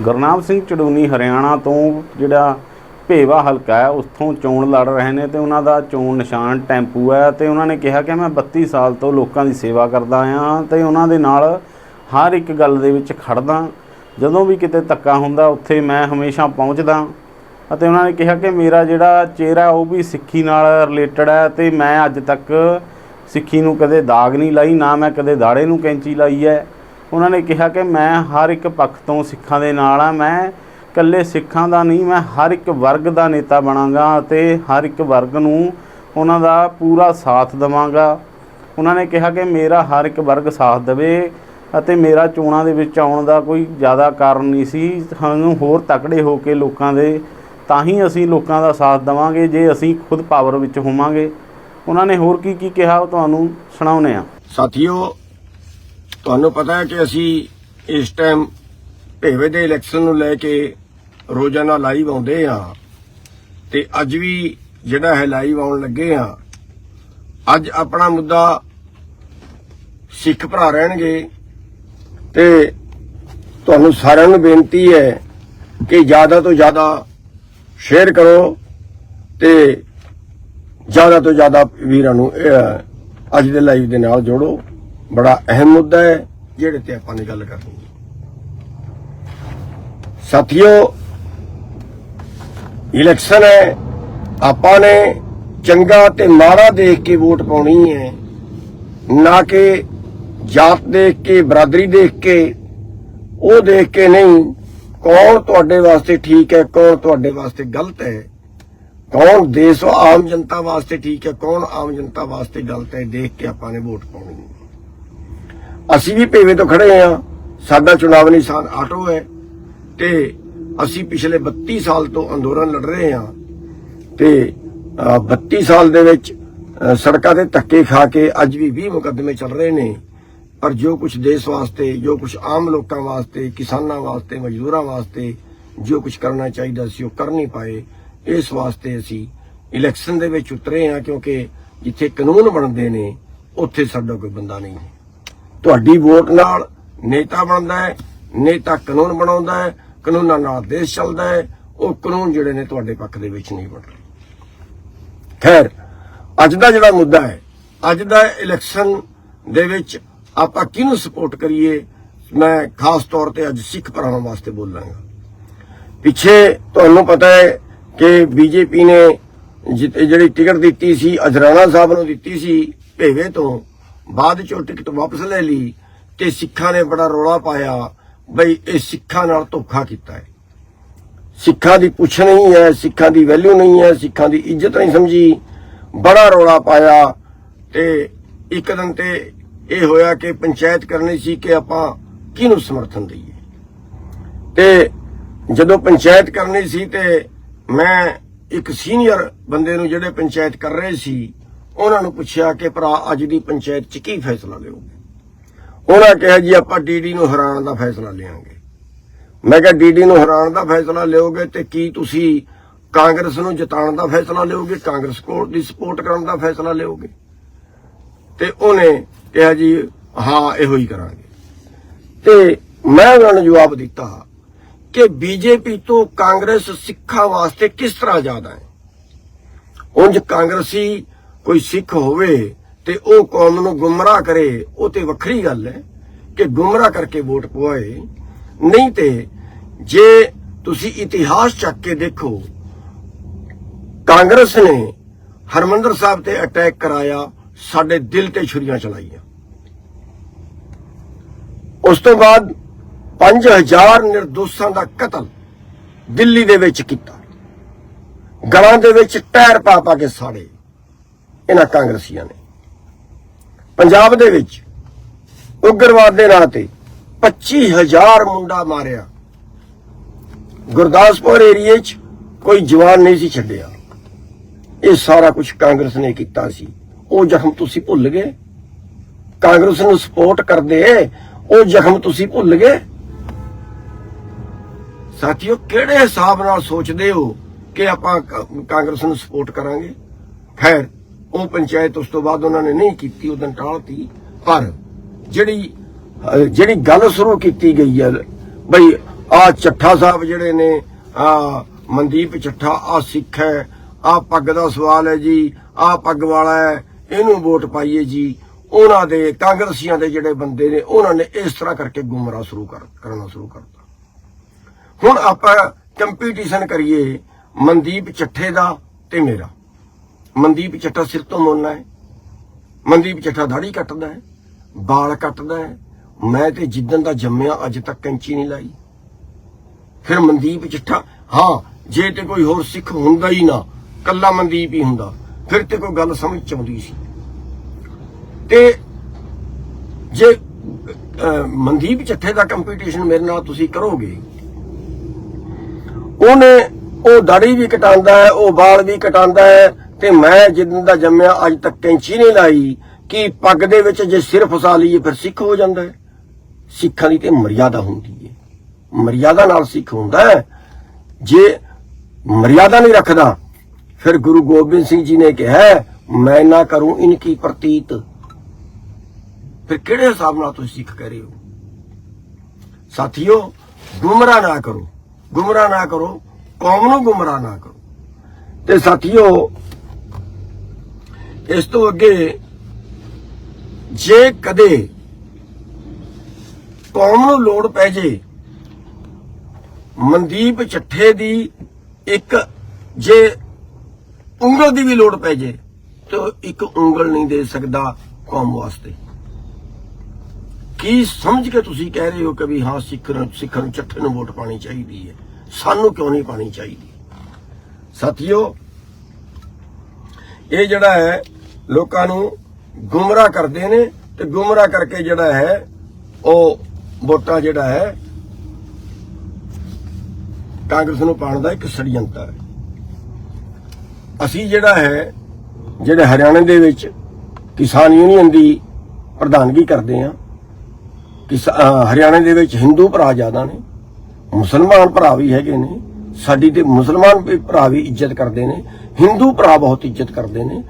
ਗੁਰਨਾਮ ਸਿੰਘ ਚੜੂਨੀ ਹਰਿਆਣਾ ਤੋਂ ਜਿਹੜਾ ਭੇਵਾ ਹਲਕਾ ਹੈ, ਉੱਥੋਂ ਚੋਣ ਲੜ ਰਹੇ ਨੇ ਤੇ ਉਹਨਾਂ ਦਾ ਚੋਣ ਨਿਸ਼ਾਨ ਟੈਂਪੂ ਹੈ ਤੇ ਉਹਨਾਂ ਨੇ ਕਿਹਾ ਕਿ ਮੈਂ 32 ਸਾਲ ਤੋਂ ਲੋਕਾਂ ਦੀ ਸੇਵਾ ਕਰਦਾ ਆਂ ਤੇ ਉਹਨਾਂ ਦੇ ਨਾਲ ਹਰ ਇੱਕ ਗੱਲ ਦੇ ਵਿੱਚ ਖੜਦਾ। ਜਦੋਂ ਵੀ ਕਿਤੇ ਧੱਕਾ ਹੁੰਦਾ, ਉੱਥੇ ਮੈਂ ਹਮੇਸ਼ਾ ਪਹੁੰਚਦਾ ਅਤੇ ਉਹਨਾਂ ਨੇ ਕਿਹਾ ਕਿ ਮੇਰਾ ਜਿਹੜਾ ਚਿਹਰਾ ਉਹ ਵੀ ਸਿੱਖੀ ਨਾਲ ਰਿਲੇਟਡ ਹੈ ਤੇ ਮੈਂ ਅੱਜ ਤੱਕ ਸਿੱਖੀ ਨੂੰ ਕਦੇ ਦਾਗ ਨਹੀਂ ਲਾਈ, ਨਾ ਮੈਂ ਕਦੇ ਦਾੜੇ ਨੂੰ ਕੈਂਚੀ ਲਾਈ ਹੈ। ਉਹਨਾਂ ਨੇ ਕਿਹਾ ਕਿ ਮੈਂ ਹਰ ਇੱਕ ਪੱਖ ਤੋਂ ਸਿੱਖਾਂ ਦੇ ਨਾਲ ਆ, ਮੈਂ ਇਕੱਲੇ ਸਿੱਖਾਂ ਦਾ ਨਹੀਂ, ਮੈਂ ਹਰ ਇੱਕ ਵਰਗ ਦਾ ਨੇਤਾ ਬਣਾਂਗਾ ਅਤੇ ਹਰ ਇੱਕ ਵਰਗ ਨੂੰ ਉਹਨਾਂ ਦਾ ਪੂਰਾ ਸਾਥ ਦੇਵਾਂਗਾ। ਉਹਨਾਂ ਨੇ ਕਿਹਾ ਕਿ ਮੇਰਾ ਹਰ ਇੱਕ ਵਰਗ ਸਾਥ ਦੇਵੇ ਅਤੇ ਮੇਰਾ ਚੋਣਾਂ ਦੇ ਵਿੱਚ ਆਉਣ ਦਾ ਕੋਈ ਜ਼ਿਆਦਾ ਕਾਰਨ ਨਹੀਂ ਸੀ। ਸਾਨੂੰ ਹੋਰ ਤਕੜੇ ਹੋ ਕੇ ਲੋਕਾਂ ਦੇ ਤਾਂ ਹੀ ਅਸੀਂ ਲੋਕਾਂ ਦਾ ਸਾਥ ਦੇਵਾਂਗੇ, ਜੇ ਅਸੀਂ ਖੁਦ ਪਾਵਰ ਵਿੱਚ ਹੋਵਾਂਗੇ। ਉਹਨਾਂ ਨੇ ਹੋਰ ਕੀ ਕੀ ਕਿਹਾ ਉਹ ਤੁਹਾਨੂੰ ਸੁਣਾਉਨੇ ਆ ਸਾਥੀਓ ਤੁਹਾਨੂੰ ਪਤਾ ਹੈ ਕਿ ਅਸੀਂ ਇਸ ਟਾਈਮ ਭੇਵੇ ਦੇ ਇਲੈਕਸ਼ਨ ਨੂੰ ਲੈ ਕੇ ਰੋਜ਼ਾਨਾ ਲਾਈਵ ਆਉਂਦੇ ਆ ਤੇ ਅੱਜ ਵੀ ਜਿਹੜਾ ਹੈ ਲਾਈਵ ਆਉਣ ਲੱਗੇ ਆ ਅੱਜ ਆਪਣਾ ਮੁੱਦਾ ਸਿੱਖ ਭਰਾ ਰਹਿਣਗੇ ਤੇ ਤੁਹਾਨੂੰ ਸਾਰਿਆਂ ਨੂੰ ਬੇਨਤੀ ਹੈ ਕਿ ਜ਼ਿਆਦਾ ਤੋਂ ਜ਼ਿਆਦਾ ਸ਼ੇਅਰ ਕਰੋ ਤੇ ਜ਼ਿਆਦਾ ਤੋਂ ਜ਼ਿਆਦਾ ਵੀਰਾਂ ਨੂੰ ਅੱਜ ਦੇ ਲਾਈਵ ਦੇ ਨਾਲ ਜੋੜੋ। ਬੜਾ ਅਹਿਮ ਮੁੱਦਾ ਹੈ, ਜਿਹੜੇ ਤੇ ਆਪਾਂ ਨੇ ਗੱਲ ਕਰਨੀ ਹੈ। ਸਾਥੀਓ ਇਲੈਕਸ਼ਨ ਹੈ, ਆਪਾਂ ਨੇ ਚੰਗਾ ਤੇ ਮਾੜਾ ਦੇਖ ਕੇ ਵੋਟ ਪਾਉਣੀ ਹੈ, ਨਾ ਕਿ ਜਾਤ ਦੇਖ ਕੇ, ਬਰਾਦਰੀ ਦੇਖ ਕੇ, ਉਹ ਦੇਖ ਕੇ ਨਹੀਂ, ਕੌਣ ਤੁਹਾਡੇ ਵਾਸਤੇ ਠੀਕ ਹੈ, ਕੌਣ ਤੁਹਾਡੇ ਵਾਸਤੇ ਗਲਤ ਹੈ, ਕੌਣ ਦੇਸ਼ ਆਮ ਜਨਤਾ ਵਾਸਤੇ ਠੀਕ ਹੈ, ਕੌਣ ਆਮ ਜਨਤਾ ਵਾਸਤੇ ਗਲਤ ਹੈ, ਦੇਖ ਕੇ ਆਪਾਂ ਨੇ ਵੋਟ ਪਾਉਣੀ ਹੈ। ਅਸੀਂ ਵੀ ਭੇਵੇਂ ਤੋਂ ਖੜੇ ਆ। ਸਾਡਾ ਚੁਣਾਵ ਨਿਸ਼ਾਨ ਆਟੋ ਹੈ। ਤੇ ਅਸੀਂ ਪਿਛਲੇ 32 ਸਾਲ ਤੋਂ ਅੰਦੋਲਨ ਲੜ ਰਹੇ ਹਾਂ ਤੇ ਅ, 32 ਸਾਲ ਦੇ ਵਿੱਚ ਸੜਕਾਂ ਤੇ ਧੱਕੇ ਖਾ ਕੇ ਅੱਜ ਵੀ 20 ਮੁਕੱਦਮੇ ਚੱਲ ਰਹੇ ਨੇ। ਪਰ ਜੋ ਕੁਝ ਦੇਸ਼ ਵਾਸਤੇ ਜੋ ਕੁਝ ਆਮ ਲੋਕਾਂ ਵਾਸਤੇ ਕਿਸਾਨਾਂ ਵਾਸਤੇ ਮਜ਼ਦੂਰਾਂ ਵਾਸਤੇ ਜੋ ਕੁਝ ਕਰਨਾ ਚਾਹੀਦਾ ਸੀ ਉਹ ਕਰ ਨਹੀਂ ਪਾਏ। ਇਸ ਵਾਸਤੇ ਅਸੀਂ ਇਲੈਕਸ਼ਨ ਦੇ ਵਿੱਚ ਉਤਰੇ ਹਾਂ ਕਿਉਂਕਿ ਜਿੱਥੇ ਕਾਨੂੰਨ ਬਣਦੇ ਨੇ ਉੱਥੇ ਸਾਡਾ ਕੋਈ ਬੰਦਾ ਨਹੀਂ ਹੈ। ਤੁਹਾਡੀ ਵੋਟ ਨਾਲ ਨੇਤਾ ਬਣਦਾ ਹੈ, ਨੇਤਾ ਕਾਨੂੰਨ ਬਣਾਉਂਦਾ ਹੈ, ਕਾਨੂੰਨਾਂ ਨਾਲ ਦੇਸ਼ ਚੱਲਦਾ ਹੈ, ਉਹ ਕਾਨੂੰਨ ਜਿਹੜੇ ਨੇ ਤੁਹਾਡੇ ਪੱਖ ਦੇ ਵਿੱਚ ਨਹੀਂ ਬਣ ਰਹੇ ਖੈਰ, ਅੱਜ ਦਾ ਜਿਹੜਾ ਮੁੱਦਾ ਹੈ, ਅੱਜ ਦਾ ਇਲੈਕਸ਼ਨ ਦੇ ਵਿੱਚ ਆਪਾਂ ਕਿਹਨੂੰ ਸਪੋਰਟ ਕਰੀਏ, ਮੈਂ ਖਾਸ ਤੌਰ ਤੇ ਅੱਜ ਸਿੱਖ ਭਰਾਵਾਂ ਵਾਸਤੇ ਬੋਲਾਂਗਾ। ਪਿੱਛੇ ਤੁਹਾਨੂੰ ਪਤਾ ਹੈ ਕਿ ਬੀਜੇਪੀ ਨੇ ਜਿ- ਜਿਹੜੀ ਟਿਕਟ ਦਿੱਤੀ ਸੀ, ਅਜਰਾਣਾ ਸਾਹਿਬ ਨੂੰ ਦਿੱਤੀ ਸੀ, ਭੇਵੇ ਤੋਂ ਬਾਅਦ ਚੋਂ ਟਿਕਟ ਵਾਪਸ ਲੈ ਲਈ ਤੇ ਸਿੱਖਾਂ ਨੇ ਬੜਾ ਰੋਲਾ ਪਾਇਆ ਬਈ ਇਹ ਸਿੱਖਾਂ ਨਾਲ ਧੋਖਾ ਕੀਤਾ ਹੈ। ਸਿੱਖਾਂ ਦੀ ਪੁੱਛ ਨਹੀਂ ਹੈ, ਸਿੱਖਾਂ ਦੀ ਵੈਲਿਊ ਨਹੀਂ ਹੈ, ਸਿੱਖਾਂ ਦੀ ਇੱਜ਼ਤ ਨਹੀਂ ਸਮਝੀ। ਬੜਾ ਰੋਲਾ ਪਾਇਆ ਤੇ ਇੱਕ ਦਿਨ ਤੇ ਇਹ ਹੋਇਆ ਕਿ ਪੰਚਾਇਤ ਕਰਨੀ ਸੀ ਕਿ ਆਪਾਂ ਕਿਹਨੂੰ ਸਮਰਥਨ ਦਈਏ। ਤੇ ਜਦੋਂ ਪੰਚਾਇਤ ਕਰਨੀ ਸੀ ਤੇ ਮੈਂ ਇੱਕ ਸੀਨੀਅਰ ਬੰਦੇ ਨੂੰ ਜਿਹੜੇ ਪੰਚਾਇਤ ਕਰ ਰਹੇ ਸੀ ਉਹਨਾਂ ਨੂੰ ਪੁੱਛਿਆ ਕਿ ਭਰਾ, ਅੱਜ ਦੀ ਪੰਚਾਇਤ 'ਚ ਕੀ ਫੈਸਲਾ ਲਿਓਗੇ? ਉਹਨਾਂ ਕਿਹਾ ਜੀ, ਆਪਾਂ ਡੀਡੀ ਨੂੰ ਹਰਾਉਣ ਦਾ ਫੈਸਲਾ ਲਿਆਂਗੇ। ਮੈਂ ਕਿਹਾ ਡੀਡੀ ਨੂੰ ਹਰਾਉਣ ਦਾ ਫੈਸਲਾ ਲਿਓਗੇ ਤੇ ਕੀ ਤੁਸੀਂ ਕਾਂਗਰਸ ਨੂੰ ਜਿਤਾਉਣ ਦਾ ਫੈਸਲਾ ਲਿਓਗੇ? ਕਾਂਗਰਸ ਕੋਲ ਦੀ ਸਪੋਰਟ ਕਰਨ ਦਾ ਫੈਸਲਾ ਲਿਓਗੇ? ਤੇ ਉਹਨੇ ਕਿਹਾ ਜੀ, ਹਾਂ, ਇਹੋ ਹੀ ਕਰਾਂਗੇ। ਤੇ ਮੈਂ ਉਹਨਾਂ ਨੂੰ ਜਵਾਬ ਦਿੱਤਾ ਕਿ ਬੀਜੇਪੀ ਤੋਂ ਕਾਂਗਰਸ ਸਿੱਖਾਂ ਵਾਸਤੇ ਕਿਸ ਤਰ੍ਹਾਂ ਜ਼ਿਆਦਾ ਹੈ? ਉਂਝ ਕਾਂਗਰਸੀ ਕੋਈ ਸਿੱਖ ਹੋਵੇ ਤੇ ਉਹ ਕੌਮ ਨੂੰ ਗੁੰਮਰਾਹ ਕਰੇ, ਉਹ ਤੇ ਵੱਖਰੀ ਗੱਲ ਹੈ ਕਿ ਗੁੰਮਰਾਹ ਕਰਕੇ ਵੋਟ ਪਵਾਏ। ਨਹੀਂ ਤੇ ਜੇ ਤੁਸੀਂ ਇਤਿਹਾਸ ਚੱਕ ਕੇ ਦੇਖੋ, ਕਾਂਗਰਸ ਨੇ ਹਰਮੰਦਰ ਸਾਹਿਬ ਤੇ ਅਟੈਕ ਕਰਾਇਆ, ਸਾਡੇ ਦਿਲ ਤੇ ਛੁਰੀਆਂ ਚਲਾਈਆਂ। ਉਸ ਤੋਂ ਬਾਅਦ 5000 ਨਿਰਦੋਸ਼ਾਂ ਦਾ ਕਤਲ ਦਿੱਲੀ ਦੇ ਵਿੱਚ ਕੀਤਾ। ਗਲਾਂ ਦੇ ਵਿੱਚ ਟਾਇਰ ਪਾ ਪਾ ਕੇ ਸਾੜੇ। ਇਹਨਾਂ ਕਾਂਗਰਸੀਆਂ ਨੇ। ਪੰਜਾਬ ਦੇ ਵਿੱਚ ਉਗਰਵਾਦ ਦੇ ਨਾਂ ਤੇ 25000 ਮੁੰਡਾ ਮਾਰਿਆ। ਗੁਰਦਾਸਪੁਰ ਏਰੀਏ 'ਚ ਕੋਈ ਜਵਾਨ ਨਹੀਂ ਸੀ ਛੱਡਿਆ। ਇਹ ਸਾਰਾ ਕੁਝ ਕਾਂਗਰਸ ਨੇ ਕੀਤਾ ਸੀ। ਉਹ ਜ਼ਖਮ ਤੁਸੀਂ ਭੁੱਲ ਗਏ। ਕਾਂਗਰਸ ਨੂੰ ਸਪੋਰਟ ਕਰਦੇ ਉਹ ਜ਼ਖਮ ਤੁਸੀਂ ਭੁੱਲ ਗਏ। ਸਾਥੀਓ, ਕਿਹੜੇ ਹਿਸਾਬ ਨਾਲ ਸੋਚਦੇ ਹੋ ਕਿ ਆਪਾਂ ਕਾਂਗਰਸ ਨੂੰ ਸਪੋਰਟ ਕਰਾਂਗੇ? ਖੈਰ ਉਹ ਪੰਚਾਇਤ ਉਸ ਤੋਂ ਬਾਅਦ ਉਹਨਾਂ ਨੇ ਨਹੀਂ ਕੀਤੀ ਉਦੋਂ ਟਾਲਤੀ। ਪਰ ਜਿਹੜੀ ਜਿਹੜੀ ਗੱਲ ਸ਼ੁਰੂ ਕੀਤੀ ਗਈ ਹੈ, ਬਈ ਆ ਚੱਠਾ ਸਾਹਿਬ ਜਿਹੜੇ ਨੇ ਆ ਮਨਦੀਪ ਚੱਠਾ ਆ ਸਿੱਖ ਹੈ ਆ ਪੱਗ ਦਾ ਸਵਾਲ ਹੈ ਜੀ ਆ ਪੱਗ ਵਾਲਾ ਹੈ, ਇਹਨੂੰ ਵੋਟ ਪਾਈਏ ਜੀ। ਉਹਨਾਂ ਦੇ ਕਾਂਗਰਸੀਆਂ ਦੇ ਜਿਹੜੇ ਬੰਦੇ ਨੇ, ਉਹਨਾਂ ਨੇ ਇਸ ਤਰ੍ਹਾਂ ਕਰਕੇ ਗੁੰਮਰਾਹ ਸ਼ੁਰੂ ਕਰ, ਕਰਨਾ ਸ਼ੁਰੂ ਕਰਤਾ। ਹੁਣ ਆਪਾਂ ਕੰਪੀਟੀਸ਼ਨ ਕਰੀਏ ਮਨਦੀਪ ਚੱਠੇ ਦਾ ਤੇ ਮੇਰਾ। ਮਨਦੀਪ ਚੱਠਾ ਸਿਰ ਤੋਂ ਮੁੰਨਾ ਹੈ। ਮਨਦੀਪ ਚੱਠਾ ਦਾੜੀ ਕੱਟਦਾ ਹੈ ਵਾਲ ਕੱਟਦਾ ਹੈ। ਮੈਂ ਤੇ ਜਿੱਦਣ ਦਾ ਜੰਮਿਆ, ਅੱਜ ਤੱਕ ਕੈਂਚੀ ਨਹੀਂ ਲਾਈ। ਫਿਰ ਮਨਦੀਪ ਚੱਠਾ, ਹਾਂ, ਜੇ ਤੇ ਕੋਈ ਹੋਰ ਸਿੱਖ ਹੁੰਦਾ ਹੀ ਨਾ, ਕੱਲਾ ਮਨਦੀਪ ਹੀ ਹੁੰਦਾ। ਫਿਰ ਤੇ ਕੋਈ ਗੱਲ ਸਮਝ ਚ ਆਉਂਦੀ ਸੀ। ਤੇ ਜੇ ਮਨਦੀਪ ਚੱਠੇ ਦਾ ਕੰਪੀਟੀਸ਼ਨ ਮੇਰੇ ਨਾਲ ਤੁਸੀਂ ਕਰੋਗੇ। ਉਹਨੇ ਉਹ ਦਾੜੀ ਵੀ ਕਟਾਉਂਦਾ ਹੈ, ਉਹ ਵਾਲ ਵੀ ਕਟਾਉਂਦਾ ਹੈ ਤੇ ਮੈਂ ਜਿੱਦਣ ਦਾ ਜੰਮਿਆ, ਅੱਜ ਤੱਕ ਕੈਂਚੀ ਨਹੀਂ ਲਾਈ, ਕਿ ਪੱਗ ਦੇ ਵਿੱਚ ਜੇ ਸਿਰ ਫਸਾ ਲਈਏ ਫਿਰ ਸਿੱਖ ਹੋ ਜਾਂਦਾ ਹੈ? ਸਿੱਖਾਂ ਦੀ ਤੇ ਮਰਿਆਦਾ ਹੁੰਦੀ ਹੈ। ਮਰਿਆਦਾ ਨਾਲ ਸਿੱਖ ਹੁੰਦਾ ਹੈ। ਜੇ ਮਰਿਆਦਾ ਨਹੀਂ ਰੱਖਦਾ, ਫਿਰ ਗੁਰੂ ਗੋਬਿੰਦ ਸਿੰਘ ਜੀ ਨੇ ਕਿਹਾ ਮੈਂ ਨਾ ਕਰੂੰ, ਇਨਕੀ ਪ੍ਰਤੀਤ। ਫਿਰ ਕਿਹੜੇ ਹਿਸਾਬ ਨਾਲ ਤੁਸੀਂ ਸਿੱਖ ਕਹਿ ਰਹੇ ਹੋ? ਸਾਥੀਓ, ਗੁੰਮਰਾਹ ਨਾ ਕਰੋ। ਗੁੰਮਰਾਹ ਨਾ ਕਰੋ। ਕੌਮ ਨੂੰ ਗੁੰਮਰਾਹ ਨਾ ਕਰੋ। ਤੇ ਸਾਥੀਓ ਇਸ ਤੋਂ ਅੱਗੇ ਜੇ ਕਦੇ ਕੌਮ ਨੂੰ ਲੋੜ ਪੈ ਜੇ, ਮਨਦੀਪ ਚੱਠੇ ਦੀ ਇੱਕ ਜੇ ਉਂਗਲ ਦੀ ਵੀ ਲੋੜ ਪੈ ਜੇ, ਤੇ ਉਹ ਇੱਕ ਉਂਗਲ ਨਹੀਂ ਦੇ ਸਕਦਾ ਕੌਮ ਵਾਸਤੇ। ਕੀ ਸਮਝ ਕੇ ਤੁਸੀਂ ਕਹਿ ਰਹੇ ਹੋ ਕਿ ਵੀ ਹਾਂ, ਸਿੱਖ ਨੂੰ ਸਿੱਖਾਂ ਨੂੰ ਚੱਠੇ ਨੂੰ ਵੋਟ ਪਾਣੀ ਚਾਹੀਦੀ ਹੈ? ਸਾਨੂੰ ਕਿਉਂ ਨਹੀਂ ਪਾਣੀ ਚਾਹੀਦੀ? ਸਾਥੀਓ ਇਹ ਜਿਹੜਾ ਹੈ, ਲੋਕਾਂ ਨੂੰ ਗੁੰਮਰਾਹ ਕਰਦੇ ਨੇ ਤੇ ਗੁੰਮਰਾਹ ਕਰਕੇ ਜਿਹੜਾ ਹੈ, ਉਹ ਵੋਟਾਂ ਜਿਹੜਾ ਹੈ, ਕਾਂਗਰਸ ਨੂੰ ਪਾਉਣ ਦਾ ਇੱਕ ષਡਯੰਤਰ ਹੈ। ਅਸੀਂ ਜਿਹੜਾ ਹੈ, ਜਿਹੜੇ ਹਰਿਆਣਾ ਦੇ ਵਿੱਚ ਕਿਸਾਨ ਯੂਨੀਅਨ ਦੀ ਪ੍ਰਧਾਨਗੀ ਕਰਦੇ ਆ ਕਿਸਾ- ਅਹ ਹਰਿਆਣਾ ਦੇ ਵਿੱਚ ਹਿੰਦੂ ਭਰਾ ਜ਼ਿਆਦਾ ਨੇ, ਮੁਸਲਮਾਨ ਭਰਾ ਵੀ ਹੈਗੇ ਨੇ, ਸਾਡੀ ਤੇ ਮੁਸਲਮਾਨ ਭਰਾ ਵੀ ਇੱਜ਼ਤ ਕਰਦੇ ਨੇ ਹਿੰਦੂ ਭਰਾ ਬਹੁਤ ਇੱਜ਼ਤ ਕਰਦੇ ਨੇ।